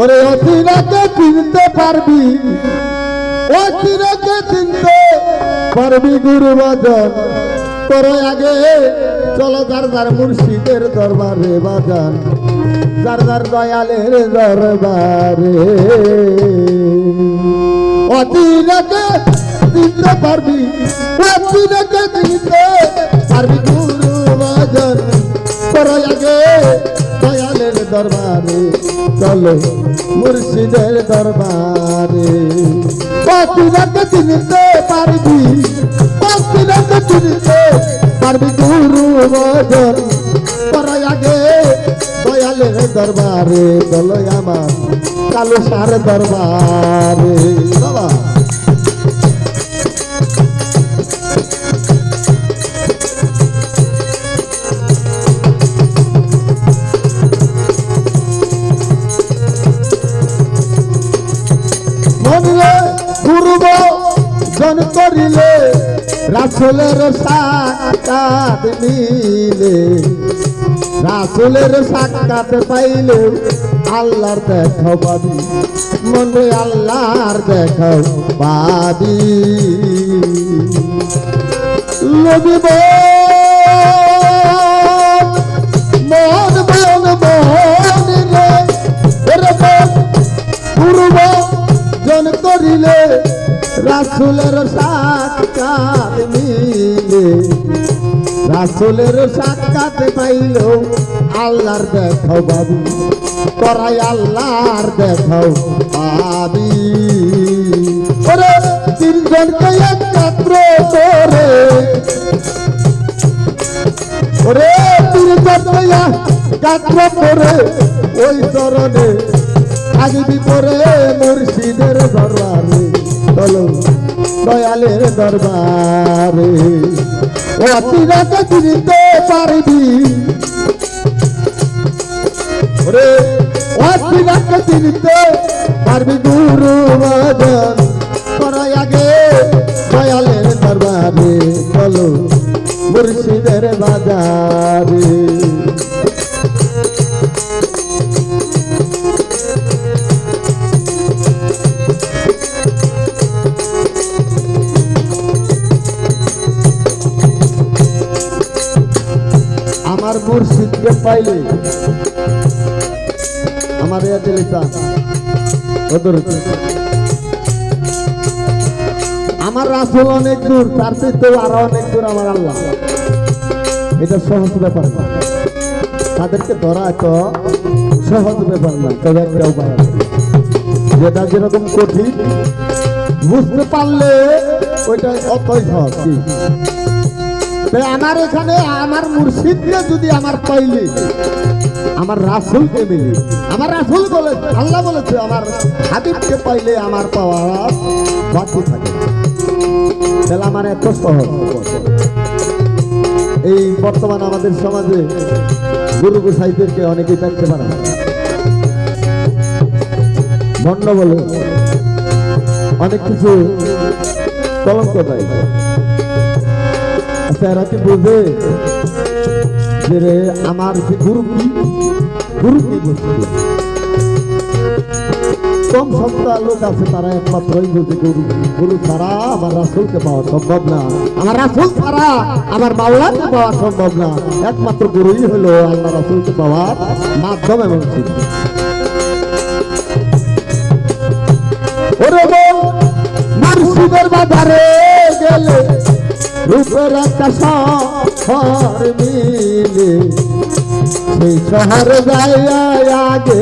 ওরে অচিরাকে চিনতে পারবি। অচিরাকে চিনতে পারবি গুরু বাজন তোর আগে চলো যার যার মুর্শিদের দরবারে বাজান। যার যার দয়ালের দরবারে। অচিরাকে চিনতে পারবি। অচিরাকে চিনতে পারবি গুরু বাজন তোর আগে দয়ালের দরবারে, চলো মুর্শিদের দরবারে। পাখিরাকে চিনতে পারবি পাখিরাকে চিনতে পারবি গুরু আগে দরবারে চলো আমার কালো সার দরবারে। বাবা। করিলে রাসুলের সাক্ষাৎ মিলে রাসুলের সাক্ষাৎ পাইলে আল্লাহর দেখাও পাবি মনে আল্লাহর দেখাও পাবি লবিব মন মন মন রে পূর্ব জন করিলে রাসুলের সাক্ষাৎ মিলে। রাসুলের সাক্ষাৎ পাইল আল্লাহর দেখাও বাবু তোরাই আল্লাহর দেখাও পাবি ওরে তিনজনকে একত্র করে। ওরে তিনজনকে একত্র করে ওই চরণে আগবি পরে মুর্শিদের দরবারে। দয়ালের দরবারে। ও তিরাকে চিনতে পারবি। ওরে, ও তিরাকে চিনতে পারবি গুরু বাজন করাই আগে দয়ালের দরবারে চলো মুর্শিদের বাজারে। পাইলে? আমার আমার রাসুল অনেক দূর, তার চেয়ে আরও অনেক দূর আমার আল্লাহ। এটা সহজ ব্যাপার না। তাদেরকে ধরা এত সহজ ব্যাপার না, তবে একটা উপায় যেটা যেরকম কঠিন, বুঝতে পারলে ওইটা অতই সহজ। আমার এখানে, আমার মুর্শিদকে যদি আমার পাইলে, আমার রাসুলকে মিলি আমার রাসুল বলে, আল্লাহ বলেছে, আমার হাবিবকে পাইলে আমার পাওয়া বাকি থাকে তাহলে আমার এত সহজ। এই বর্তমান আমাদের সমাজে গুরু গোসাইদেরকে অনেকেই দেখতে পারে। ভণ্ড বলে অনেক কিছু কলঙ্ক দেয়। এরা কি বুঝে যে রে, আমার যে গুরু কি গুরু কি বস্তু কম সপ্তাহ লোক আছে, তারা একমাত্রই বুঝে গুরু। গুরু ছাড়া আমার রাসুলকে পাওয়া সম্ভব না। আমার রাসুল ছাড়া আমার মাওলাকে পাওয়া সম্ভব না। একমাত্র গুরুই হলো আল্লাহ রাসুলকে পাওয়ার মাধ্যম এবং সিদ্ধি ওরে বল বাজারে গেলে রূপের একটা শহর মিলে। সেই শহর যায় আগে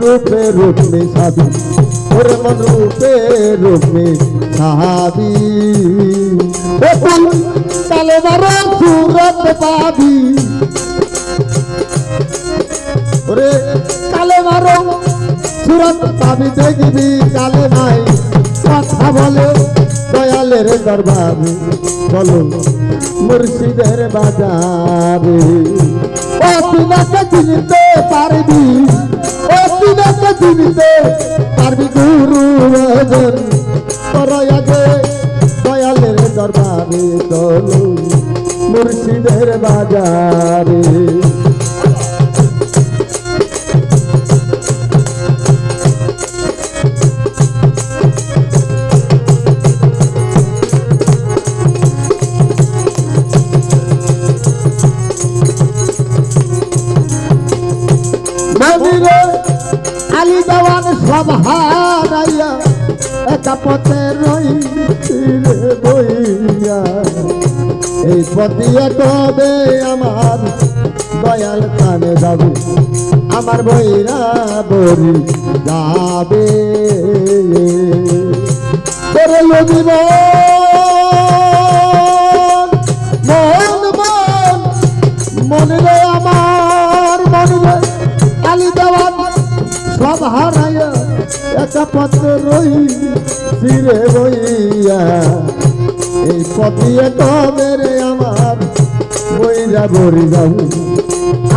রূপে রূপ সাবি ওরে মন রূপে রূপ সাবি ও তালে মারো সুরত পাবি। ওরে কালে মারো সুরত পাবি, দেখবি কালে নাই কথা বলে। দয়ালের দরবারে চলো মুর্শিদের বাজারে। ও তিনাকে চিনতে পারবি, ও তিনাকে চিনতে পারবি গুরু ভজন আগে দয়ালের দরবারে, চলো, মুর্শিদের বাজারে। একা পথে রই রে বইয়া। এই পথিয়ে তবে আমার দয়াল কানে যাবে, আমার বইরা বরি যাবে মন মন মনে রে আমার, মনে রে দেওয়ান, সব হারাইয়া একা পথে রই ফিরে বইয়া এই পথিয়ে তবে আমার বইরা বরি যাবে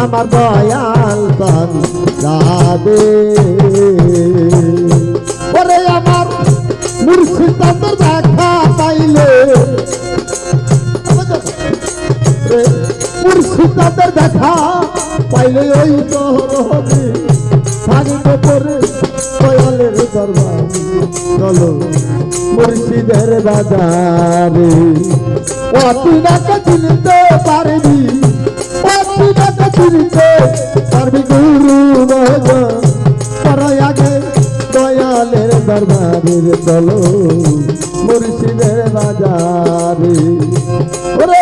আমার দয়াল পান যাবে ওরে আমার মুর্শিদাদের দেখা পাইলে রে, মুর্শিদাদের দেখা পাইলে ওই তো করে দয়ালের দরবার চলো মুর্শিদের বাজারে। তুই নাকে চিনতে পারবি তুই নাকে চিনতে পারবি গুরু আগে দয়ালের দরবারে চলো মুর্শিদের বাজারে। ওরে